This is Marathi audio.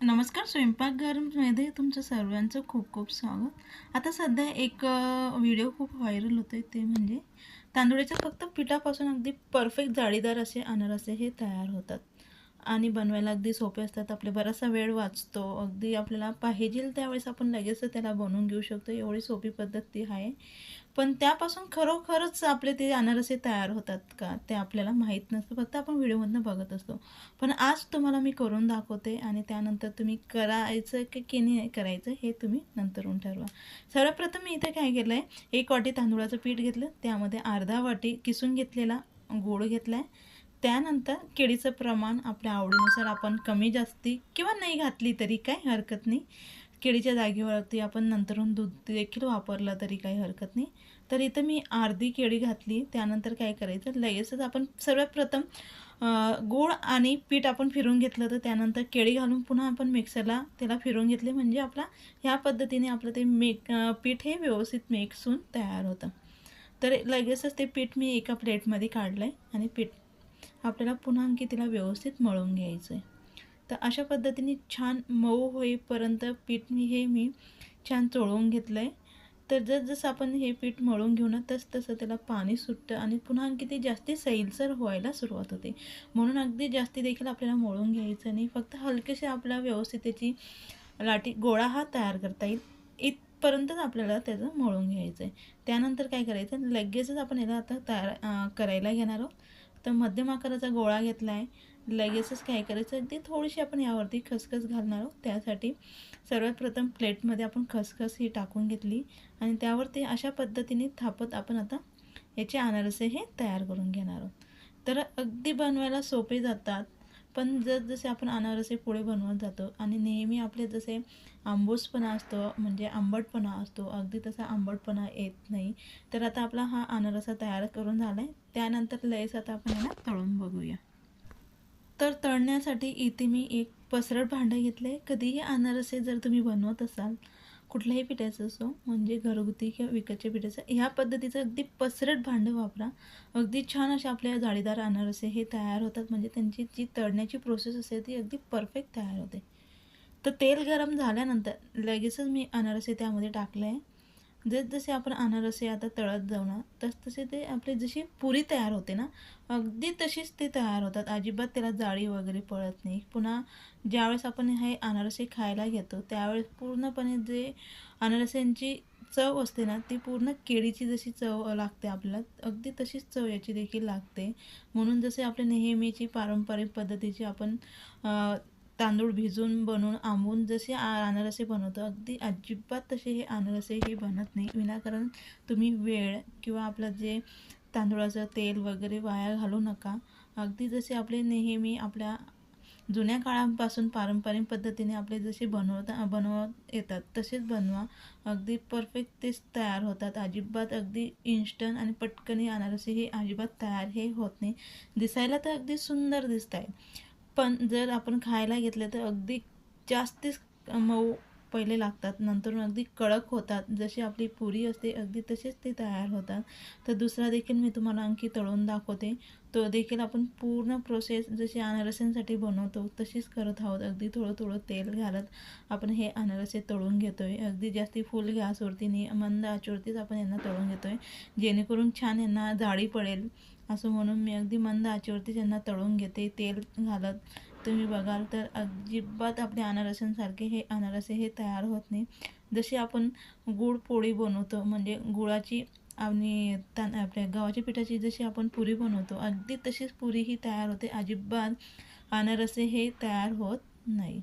नमस्कार स्वयंपाकघरमध्ये तुमचं सर्वांचं खूप खूप स्वागत. आता सध्या एक व्हिडिओ खूप व्हायरल होतो आहे ते म्हणजे तांदूळाच्या फक्त पिठापासून अगदी परफेक्ट जाळीदार असे अनारसे हे तयार होतात. आणि बनवायला अगदी सोपे असतात. आपले बराचसा वेळ वाचतो. अगदी आपल्याला पाहिजे त्यावेळेस आपण लगेच त्याला बनवून घेऊ शकतो. एवढी सोपी पद्धत ती आहे. पण त्यापासून खरोखरच आपले ते अनारसे तयार होतात का? ते आपल्याला माहीत नसतं. फक्त आपण व्हिडिओमधनं बघत असतो. पण आज तुम्हाला मी करून दाखवते आणि त्यानंतर तुम्ही करायचं की की नाही करायचं हे तुम्ही नंतरून ठरवा. सर्वप्रथम मी इथे काय केलं आहे एक वाटी तांदूळाचं पीठ घेतलं. त्यामध्ये अर्धा वाटी किसून घेतलेला गोड घेतला आहे त्यानंतर केळीचं प्रमाण आपल्या आवडीनुसार आपण कमी जास्ती किंवा नाही घातली तरी काही हरकत नाही. केळीच्या जागेवरती आपण नंतरून दूध देखील वापरलं तरी काही हरकत नाही. तर इथं मी अर्धी केळी घातली. त्यानंतर काय करायचं? लगेचच आपण सर्वात प्रथम गूळ आणि पीठ आपण फिरून घेतलं तर त्यानंतर केळी घालून पुन्हा आपण मिक्सरला त्याला फिरून घेतले. म्हणजे आपला ह्या पद्धतीने आपलं ते मेक पीठ हे व्यवस्थित मिक्सून तयार होतं. तर लगेचच ते पीठ मी एका प्लेटमध्ये काढलं आहे आणि पीठ आपल्याला पुन्हा आणखी तिला व्यवस्थित मळून घ्यायचं आहे तर अशा पद्धतीने छान मऊ होईपर्यंत पीठ मी हे मी छान चोळवून घेतलं आहे तर जसजसं आपण हे पीठ मळून घेऊ ना तस तसं त्याला पाणी सुटतं आणि पुन्हा आणखी ते जास्ती सैलसर व्हायला सुरुवात होते. म्हणून अगदी जास्ती देखील आपल्याला मळून घ्यायचं नाही. फक्त हलकेसे आपल्या व्यवस्थित त्याची लाटी गोळा हा तयार करता येईल. इथपर्यंतच आपल्याला त्याचं मळून घ्यायचं आहे त्यानंतर काय करायचं? लगेचच आपण याला आता तयार करायला घेणार आहोत. तर मध्यम आकाराचा गोळा घेतला आहे लगेचच काय करायचं? ते थोडीशी आपण यावरती खसखस घालणार आहोत. त्यासाठी सर्वात प्रथम प्लेटमध्ये आपण खसखस ही टाकून घेतली आणि त्यावरती अशा पद्धतीने थापत आपण आता याचे अनारसे हे तयार करून घेणार आहोत. तर अगदी बनवायला सोपे जातात. पण जर जसे आपण अनारसे पुढे बनवत जातो आणि नेहमी आपले जसे आंबूसपणा असतो म्हणजे आंबटपणा असतो अगदी तसा आंबटपणा येत नाही तर आता आपला हा अनारसा तयार करून झाला आहे त्यानंतर लयच आता आपण याला तळून बघूया. तर तळण्यासाठी इथे मी एक पसरट भांडं घेतलं आहे कधीही अनारसे जर तुम्ही बनवत असाल कुठल्याही पिठाचं असो म्हणजे घरगुती किंवा विकतच्या पिठाचं ह्या पद्धतीचं अगदी पसरट भांडं वापरा. अगदी छान असे आपल्या जाळीदार अनारसे हे तयार होतात म्हणजे त्यांची जी तळण्याची प्रोसेस असते ती अगदी परफेक्ट तयार होते. तर तेल गरम झाल्यानंतर लगेचच मी अनारसे त्यामध्ये टाकले आहे. जस जसे आपण अनारसे आता तळत जाऊ ना तसतसे ते आपली जशी पुरी तयार होते ना अगदी तशीच ते तयार होतात. अजिबात त्याला जाळी वगैरे पळत नाही. पुन्हा ज्यावेळेस आपण हे अनारसे खायला घेतो त्यावेळेस पूर्णपणे जे अनारसांची चव असते ना ती पूर्ण केळीची जशी चव लागते आपल्याला अगदी तशीच चव याची देखील लागते. म्हणून जसे आपल्या नेहमीची पारंपरिक पद्धतीची आपण तांदूळ भिजून बनवून आंबून जसे अनारसे बनवतो अगदी अजिबात तसे हे अनारसे हे बनत नाही. विनाकारण तुम्ही वेळ किंवा आपलं जे तांदूळाचं तेल वगैरे वाया घालू नका. अगदी जसे आपले नेहमी आपल्या जुन्या काळापासून पारंपरिक पद्धतीने आपले जसे बनवता बनवत येतात तसेच बनवा. अगदी परफेक्ट तेच तयार होतात. अजिबात अगदी इन्स्टंट आणि पटकनी अनारसे हे अजिबात तयार हे होत नाही. दिसायला तर अगदी सुंदर दिसत आहे पण जर आपण खायला घेतले तर अगदी जास्तीच मऊ पहिले लागतात नंतर अगदी कडक होतात. जशी आपली पुरी असते अगदी तसेच ते तयार होतात. तर दुसरा देखील मी तुम्हाला आणखी तळून दाखवते. तो देखील आपण पूर्ण प्रोसेस जशी अनारसेंसाठी बनवतो तशीच करत आहोत. अगदी थोडं थोडं तेल घालत आपण हे अनारसे तळून घेतो आहे अगदी जास्ती फुल गॅसवरती नाही मंद आचवरतीच आपण यांना तळून घेतो आहे जेणेकरून छान यांना जाळी पडेल. असं म्हणून मी अगदी मंद आचेवरतीच यांना तळून घेते. तेल घालत तुम्ही बघाल तर अजिबात आपले अनारसांसारखे हे अनारसे हे तयार होत नाही. जशी आपण गुळ पोळी बनवतो म्हणजे गुळाची आणि ता आपल्या गव्हाच्या पिठाची जशी आपण पुरी बनवतो अगदी तशीच पुरी ही तयार होते. अजिबात अनारसे हे तयार होत नाही.